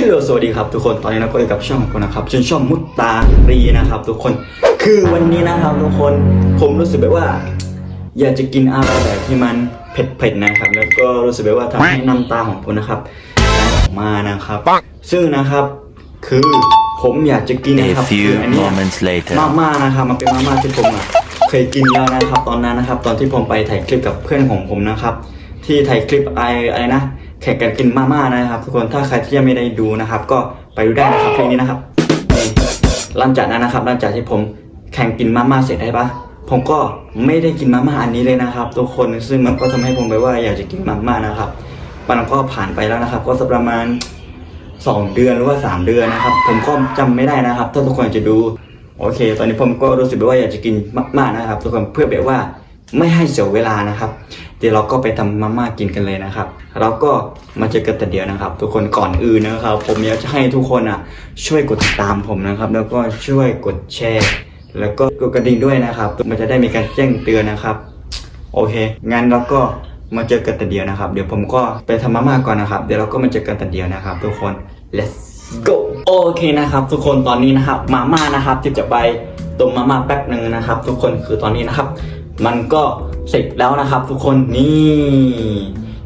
ฮัลโหลสวัสดีครับทุกคนตอนนี้นะก็อยู่กับช่องของผมนะครับชื่อช่องมุตตารีนะครับทุกคนคือวันนี้นะครับทุกคนผมรู้สึกแบบว่า อยากจะกินอะไรแบบที่มันเผ็ดๆนะครับ แล้วก็รู้สึกแบบว่าทำให้น้ำตาของผมนะครับไหลออกมานะครับ ซึ่งนะครับคือผมอยากจะกินนะ A ครับ few คืออันเนี้ย moments later. มาม่านะครับมันเป็นมาม่าที่ผมอะเคยกินแล้วนะครับ ตอนนั้นนะครับ ตอนที่ผมไปถ่ายคลิปกับเพื่อนของผมนะครับ ที่ถ่ายคลิปไออะไรนะ แข่งกันกินมาม่านะครับ ทุกคนถ้าใครที่ยังไม่ได้ดูนะครับ ก็ไปดูได้นะครับเพลงนี้นะครับหลังจากนั้นนะครับหลังจากที่ผมแข่งกินมาม่าเสร็จได้ปะผมก็ไม่ได้กินมาม่าอันนี้เลยนะครับ ทุกคนซึ่งมันก็ทำให้ผมไปว่าอยากจะกินมาม่านะครับมันก็ผ่านไปแล้วนะครับ ก็สักประมาณสองเดือนหรือว่าสามเดือนนะครับ ผมก็จำไม่ได้นะครับ ถ้าทุกคนอยากจะดูโอเค ตอนนี้ผมก็รู้สึกว่าอยากจะกินมากๆนะครับ ทุกคนเพื่อแบบว่าไม่ให้เสียเวลานะครับ เดี๋ยวเราก็ไปทำมาม่ากินกันเลยนะครับ เราก็มาเจอกันแต่เดียวนะครับ ทุกคนก่อนอื่นนะครับ ผมอยากจะให้ทุกคนอะช่วยกดติดตามผมนะครับ แล้วก็ช่วยกดแชร์ แล้วก็กดกระดิ่งด้วยนะครับมันจะได้มีการแจ้งเตือนนะครับ โอเค งั้นเราก็มาเจอกันแต่เดียวนะครับ เดี๋ยวผมก็ไปทำมาม่าก่อนนะครับ เดี๋ยวเราก็มาเจอกันแต่เดียวนะครับ ทุกคน let's go โอเคนะครับ ทุกคนตอนนี้นะครับมาม่านะครับที่จะไปต้มมาม่าแป๊บหนึ่งนะครับ ทุกคนคือตอนนี้นะครับ มันก็ เสร็จแล้วนะครับ ทุกคนนี่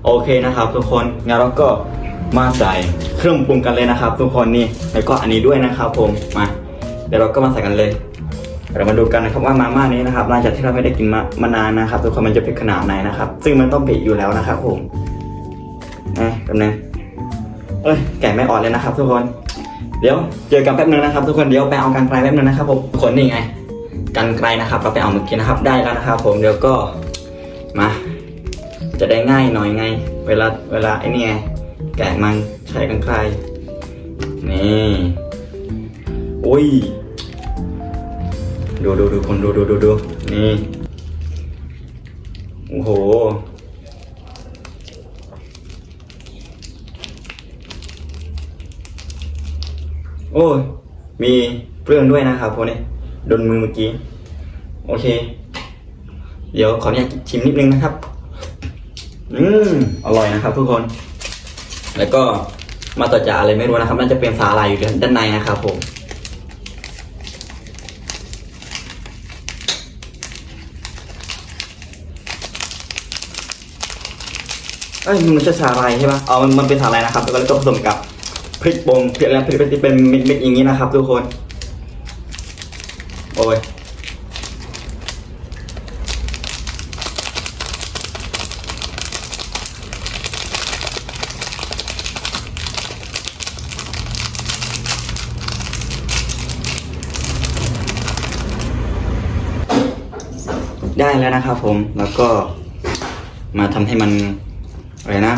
โอเคนะครับ ทุกคนงั้นเราก็มาใส่เครื่องปรุงกันเลยนะครับ ทุกคนนี่แล้วก็อันนี้ด้วยนะครับ ผมมาเดี๋ยวเราก็มาใส่กันเลยเรามาดูกันนะครับว่ามาม่านี้นะครับหลังจากที่เราไม่ได้กินมามานานนะครับ ทุกคนมันจะเป็นขนาดไหนนะครับ ซึ่งมันต้องเผ็ดอยู่แล้วนะครับ ผมนะแป๊บนึงเอ้ยแกะไม่ออกเลยนะครับ ทุกคน เดี๋ยวเจอกันแป๊บนึงนะครับ ทุกคนเดี๋ยวไปเอากันไกลแป๊บนึงนะครับผมทุกคนนี่ไงกันไกลนะครับเราไปเอาเมื่อกี้นะครับ ได้แล้วนะครับ ผมเดี๋ยวก็ มา จะได้ง่ายหน่อยไง เวลาเวลาไอ้นี่ไง แกะมันใช้กันไกลนี่อุ้ย ดูดูดูคนดูดูดูดูนี่ โอ้โห โอ้ยมีเปลืองด้วยนะครับพวกนี้โดนมือเมื่อกี้ โอเค เดี๋ยวขออนุญาตชิมนิดนึงนะครับ อืมอร่อยนะครับทุกคน แล้วก็มาต่อจากอะไรไม่รู้นะครับ น่าจะเป็นสาหร่ายอยู่ด้านในนะครับผม เอ้ยมันไม่ใช่สาหร่ายใช่ปะอ๋อมันมันเป็นสาหร่ายนะครับ แล้วก็ผสมกับพริกป่งพริกอะไรพริกที่เป็นเม็ดๆอย่างนี้นะครับ ทุกคน โอ้ย นะครับผมแล้วก็มาทำให้มันอะไรนะ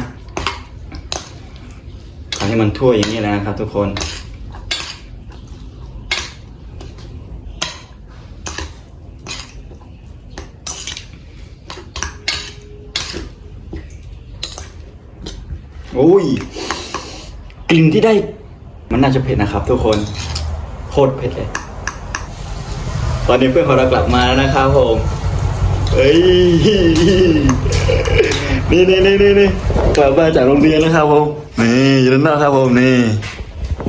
ทำให้มันทั่วอย่างนี้แล้วนะครับ ทุกคนโอ้ยกลิ่นที่ได้มันน่าจะเผ็ดนะครับ ทุกคนโคตรเผ็ดเลย ตอนนี้เพื่อนของเรากลับมาแล้วนะครับผม เอ้ยนี่นี่นี่นี่นี่กลับมาจากโรงเรียนแล้วครับผมนี่อยืนนอกครับผมนี่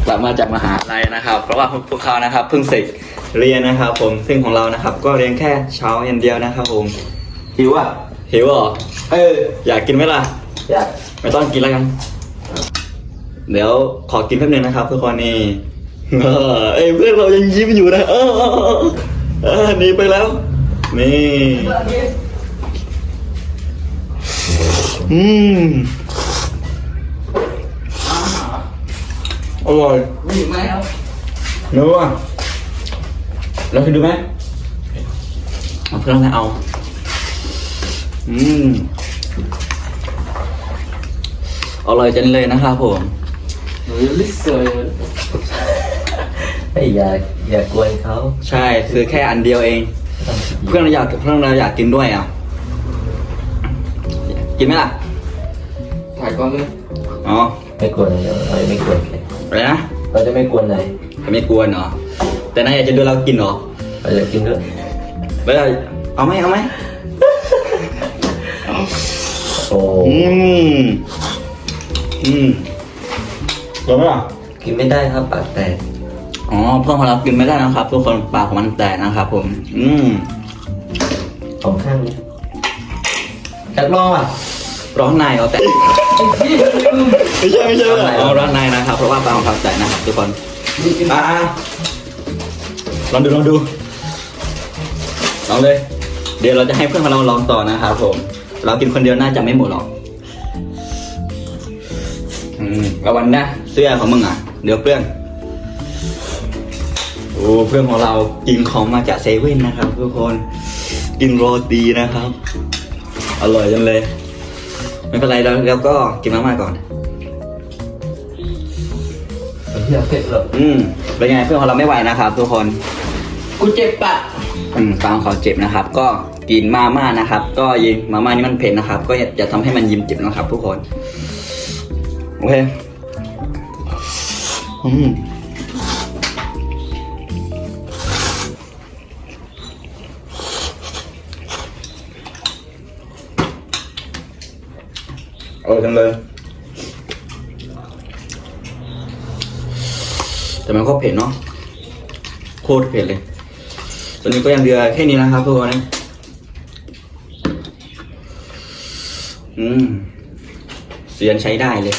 กลับมาจากมหาลัยนะครับ เพราะว่าพวกเขานะครับเพิ่งเสร็จเรียนนะครับ ผมซึ่งของเรานะครับ ก็เรียนแค่เช้าอย่างเดียวนะครับผมหิวอะหิวเหรอเอออยากกินไหมล่ะอยากไม่ต้องกินแล้วกัน เดี๋ยวขอกินแป๊บนึงนะครับทุกคนนี่เออเอ้ยเพื่อนเรายังยิ้มอยู่นะเออเออเออเออหนีไปแล้ว นี่อืมอร่อยไม่ถึงไหมครับเนื้อเราเคยดูไหมเอาเพื่อนให้เอา อืมอร่อยจังเลยนะครับผมหนูลิสเซอร์ไอ้ยอย่าอย่ากวนเขา ใช่ซื้อแค่อันเดียวเอง เพื่อนเราอยากเพื่อนเราอยากกินด้วยอะ กินไหมล่ะ ถ่ายก่อนเลยอ๋อไม่กวนเลยเราจะไม่กวนใครอะไรนะ เราจะไม่กวนไหนไม่กวนเหรอ แต่นายอยากจะดูเรากินเหรอเราจะกินด้วยไม่ได้เอาไหมเอาไหมโอ้อืมอืมเดี๋ยวไหมล่ะ กินไม่ได้ครับปากแตก อ๋อเพื่อนของเรากินไม่ได้นะครับ ทุกคนปากของมันแตกนะครับ ผม อืมสองข้างนี้จัดลองอะร้อนในเขาแตกไม่ใช่ไม่ใช่อ๋อร้อนในนะครับ เพราะว่าปากของเขาแตกนะครับทุกคนอ่าลองดูลองดูลองเลย เดี๋ยวเราจะให้เพื่อนของเราลองต่อนะครับผม เรากินคนเดียวน่าจะไม่หมดหรอกอืมระวังนะเสื้อของมึงอะ เดี๋ยวเปื้อน โอ้เพื่อนของเรากินของมาจากเซเว่นนะครับ ทุกคนกินโรตีนะครับ อร่อยจังเลย ไม่เป็นไรแล้วแล้วก็กินมาม่าก่อนเฮียเผ็ดหรออืมเป็นไงเพื่อนของเราไม่ไหวนะครับ ทุกคนกูเจ็บปากอืมฟังเขาเจ็บนะครับ ก็กินมาม่านะครับ ก็ยิงมาม่านี่มันเผ็ดนะครับ ก็จะทำให้มันยิ้มเจ็บนะครับ ทุกคนโอเคอืม จังเลย แต่มันก็เผ็ดเนาะโคตรเผ็ดเลยตอนนี้ก็ยังเหลือแค่นี้นะครับทุกคนอืมเสียนใช้ได้เลย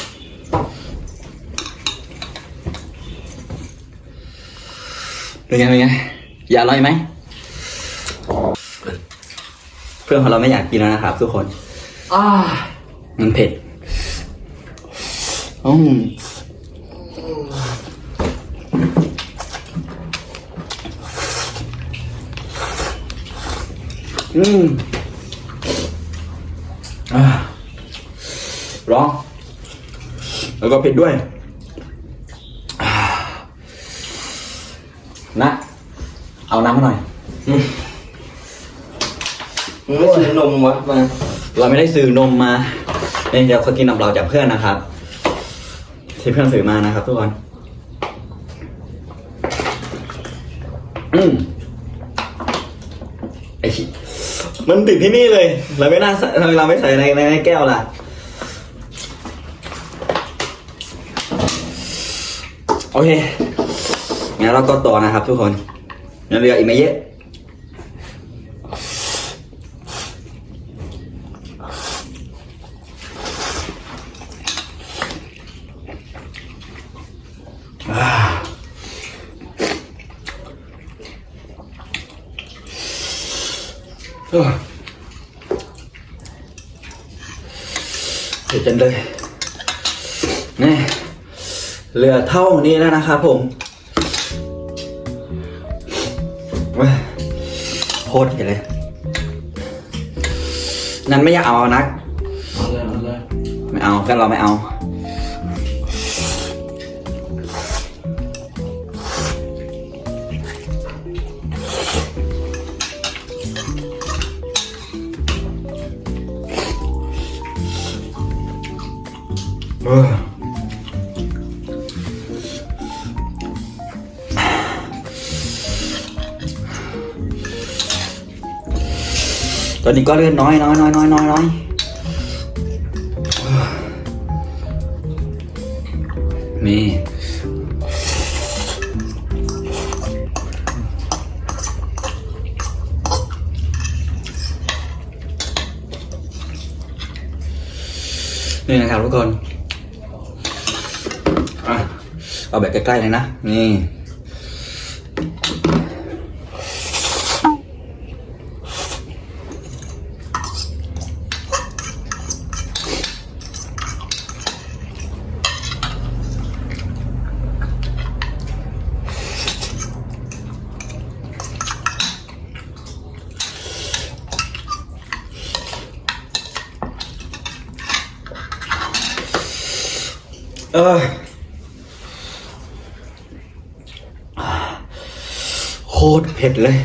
เป็นไงเป็นไงอย่าอร่อยไหม เพื่อนของเราไม่อยากกินแล้วนะครับทุกคนอ่ามันเผ็ด อืมอืมอ่าร้อง แล้วก็เผ็ดด้วยอ่านะเอาน้ำมาหน่อยมึงไม่ซื้อนมวะมา เราไม่ได้ซื้อนมมาเนี่ยเดี๋ยวเขากินนมเราจากเพื่อนนะครับ ที่เพื่อนซื้อมานะครับทุกคนอืมไอชิมันติดที่นี่เลยเราไม่น่าใสเราไม่ใส่ในในในแก้วล่ะโอเคงั้นเราก็ต่อนะครับทุกคนยังเหลืออีกไม่เยอะ เออเผ็ดจังเลยนี่เหลือเท่านี้แล้วนะครับผมเว้ยโคตรเผ็ดเลย นั้นไม่อยากเอานัก เอาเลยเอาเลยไม่เอาก็เราไม่เอา ตอนนี้ก็เลือดน้อยน้อยน้อยน้อยน้อยน้อยมีนี่นะครับทุกคนอะ เอาแบบใกล้ๆเลยนะ นี่เออ โค ตรเผ็ดเลย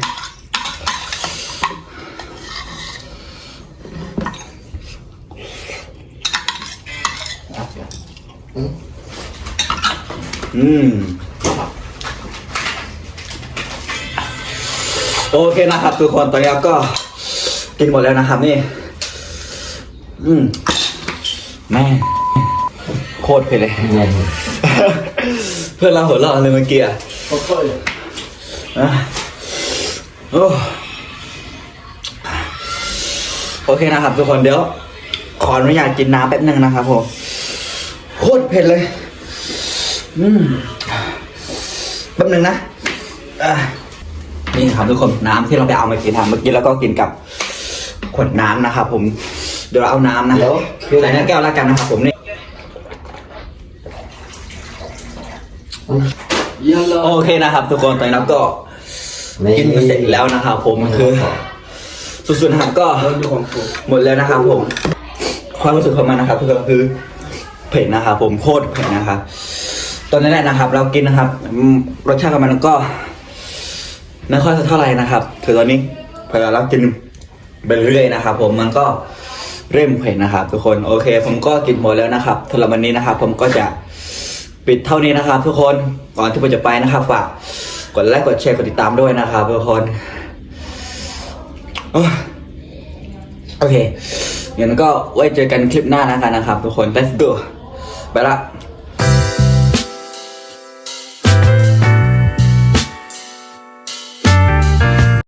อืม โอเคนะครับทุกคนตอนนี้ก็กินหมดแล้วนะครับนี่ อืม แม่โคตรเผ็ดเลยเงินเเพื่อนเราหัวเราะเลยเมื่อกี้อะค่อยอะ โอ้โอเคนะครับทุกคนเดี๋ยว ขออนุญาตกินน้ำแป๊บหนึงนะครับผมโคตรเผ็ดเลย อืมแป๊บหนึงนะอะนี่ครับทุกคนน้ำที่เราไปเอามากินทำเมื่อกี้แล้วก็กินกับขวดน้ำนะครับผมเดี๋ยวเราเอาน้ำนะใส่ในแก้วแล้วกันนะครับผมนี่ๆเยอะเลยโอเคนะครับ ทุกคนตอนนี้เราก็ กินเสร็จแล้วนะครับผมคือสุดๆนะครับก็ดูของผมหมดแล้วนะครับผม ความรู้สึกของมันนะครับทุกคนคือเผ็ดนะครับผมโคตรเผ็ดนะครับตอนนี้แหละนะครับ เรากินนะครับอืมรสชาติของมันก็ไม่ค่อยเท่าไหร่นะครับคือตอนนี้พอเรากินไปเรื่อยๆนะครับ ผมมันก็เริ่มเผ็ดนะครับ ทุกคนโอเค ผมก็กินหมดแล้วนะครับสำหรับวันนี้นะครับ ผมก็จะปิดเท่านี้นะครับ ทุกคนก่อนที่ผมจะไปนะครับฝาก กดไลค์กดแชร์กดติดตามด้วยนะครับทุกคนโอเคงั้นก็ไว้เจอกันคลิปหน้านะครับนะครับทุกคน let's go ไปละ